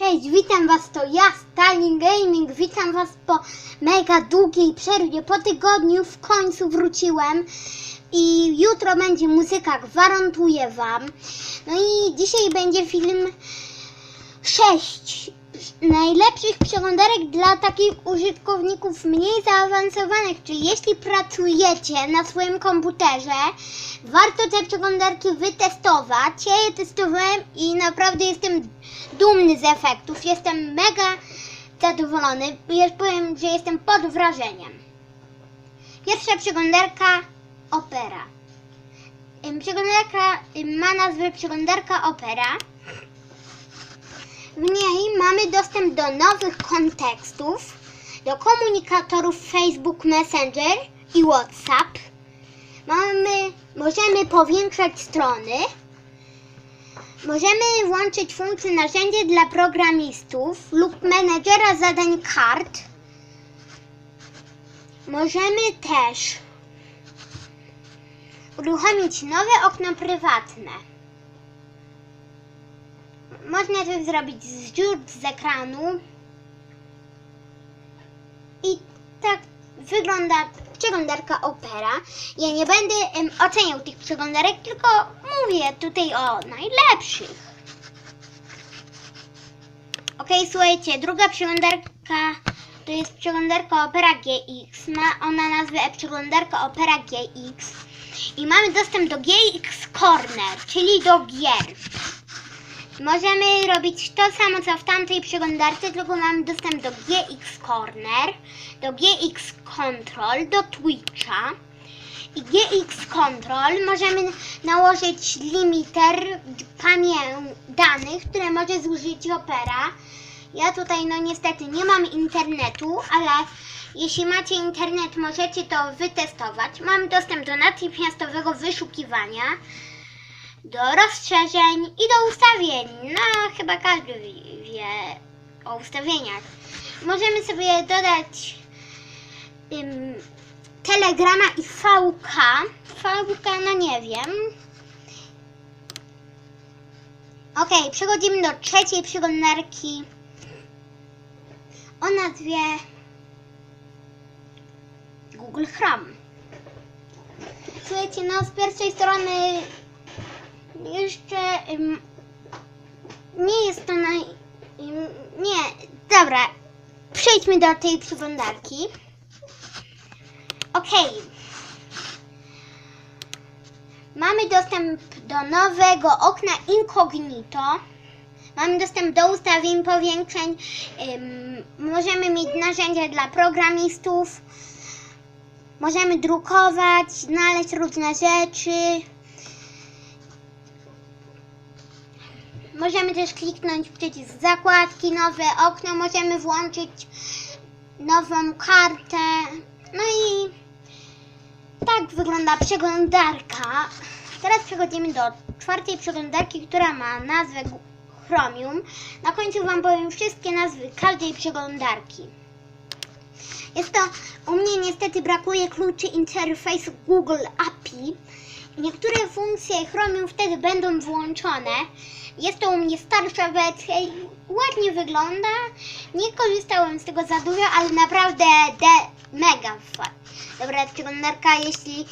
Cześć, witam Was, to ja, Stalin Gaming. Witam Was po mega długiej przerwie. Po tygodniu w końcu wróciłem i jutro będzie muzyka, gwarantuję Wam. No i dzisiaj będzie film 6 najlepszych przeglądarek dla takich użytkowników mniej zaawansowanych, czyli jeśli pracujecie na swoim komputerze, warto te przeglądarki wytestować. Ja je testowałem i naprawdę jestem dumny z efektów. Jestem mega zadowolony. Już powiem, że jestem pod wrażeniem. Pierwsza przeglądarka Opera. Przeglądarka ma nazwę przeglądarka Opera. W niej mamy dostęp do nowych kontekstów, do komunikatorów Facebook Messenger i WhatsApp. Mamy, możemy powiększać strony. Możemy włączyć funkcję narzędzie dla programistów lub menedżera zadań kart. Możemy też uruchomić nowe okno prywatne. Można to zrobić z dziur z ekranu. I tak wygląda przeglądarka Opera. Ja nie będę oceniał tych przeglądarek, tylko mówię tutaj o najlepszych. Ok, słuchajcie, druga przeglądarka to jest przeglądarka Opera GX. Ma ona nazwę przeglądarka Opera GX. I mamy dostęp do GX Corner, czyli do gier. Możemy robić to samo co w tamtej przeglądarce, tylko mamy dostęp do GX Corner, do GX Control, do Twitcha. I GX Control możemy nałożyć limiter pamię- danych, które może zużyć Opera. Ja tutaj no niestety nie mam internetu, ale jeśli macie internet możecie to wytestować. Mam dostęp do natychmiastowego wyszukiwania do rozszerzeń i do ustawień. No, chyba każdy wie- o ustawieniach. Możemy sobie dodać Telegrama i VK. VK, no nie wiem. Ok, przechodzimy do trzeciej przeglądarki o nazwie Google Chrome. Słuchajcie, no z pierwszej strony jeszcze nie jest to naj... Nie, dobra. Przejdźmy do tej przeglądarki. Okej. Mamy dostęp do nowego okna incognito. Mamy dostęp do ustawień, powiększeń. Możemy mieć narzędzia dla programistów. Możemy drukować, znaleźć różne rzeczy. Możemy też kliknąć przycisk zakładki, nowe okno, możemy włączyć nową kartę. No i tak wygląda przeglądarka. Teraz przechodzimy do czwartej przeglądarki, która ma nazwę Chromium. Na końcu Wam powiem wszystkie nazwy każdej przeglądarki. Jest to, u mnie niestety brakuje kluczy interfejsu Google API. Niektóre funkcje Chromium wtedy będą włączone. Jest to u mnie starsza wersja i ładnie wygląda. Nie korzystałem z tego za dużo, ale naprawdę mega fajnie. Dobra, przeglądarka, jeśli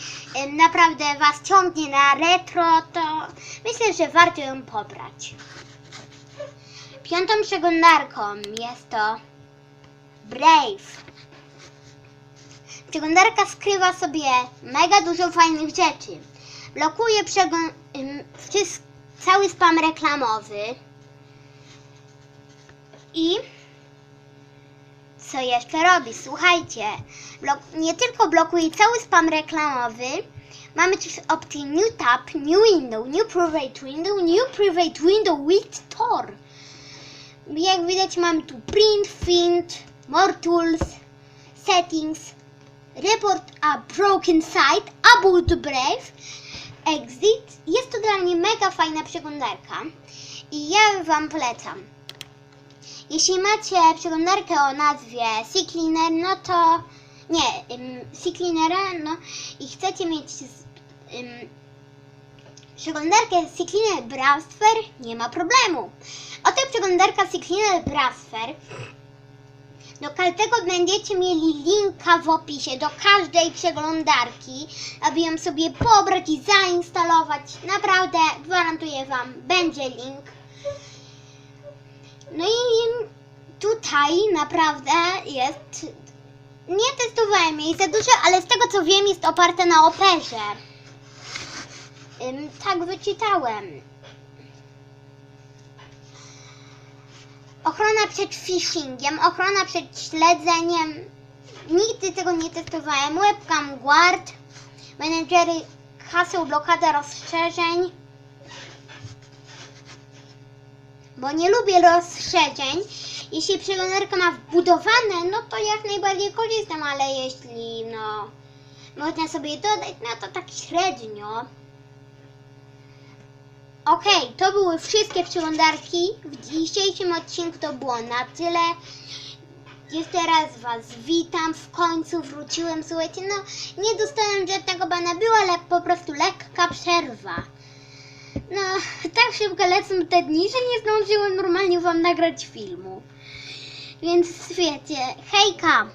naprawdę Was ciągnie na retro, to myślę, że warto ją pobrać. Piątą przeglądarką jest to Brave. Przeglądarka skrywa sobie mega dużo fajnych rzeczy. Blokuje przegląd... cały spam reklamowy. I co jeszcze robi? Słuchajcie, blok... nie tylko blokuje cały spam reklamowy, mamy też opcję New Tab, New Window, New Private Window, New Private Window with Tor. Jak widać mamy tu Print, Find, More Tools, Settings, Report a Broken Site, About Brave, Exit. Jest to dla mnie mega fajna przeglądarka i ja Wam polecam. Jeśli macie przeglądarkę o nazwie CCleaner, no to nie, um, CCleanera, no i chcecie mieć ym, przeglądarkę Cyclinal Browser, nie ma problemu. Oto przeglądarka Cyclinal Browser. Do każdego będziecie mieli linka w opisie, do każdej przeglądarki, aby ją sobie pobrać i zainstalować. Naprawdę, gwarantuję Wam, będzie link. No i tutaj naprawdę jest. Nie testowałem jej za dużo, ale z tego co wiem, jest oparte na operze. Tak wyczytałem. Ochrona przed phishingiem, ochrona przed śledzeniem. Nigdy tego nie testowałem. Webcam guard, menedżery haseł, blokada rozszerzeń. Bo nie lubię rozszerzeń. Jeśli przeglądarka ma wbudowane, no to jak najbardziej korzystam, ale jeśli no można sobie dodać, no to tak średnio. Okej, to były wszystkie przeglądarki. W dzisiejszym odcinku to było na tyle. Jeszcze raz Was witam. W końcu wróciłem. Słuchajcie, no nie dostałem żadnego bana, była ale po prostu lekka przerwa. No, tak szybko lecą te dni, że nie zdążyłem normalnie Wam nagrać filmu. Więc wiecie, hejka!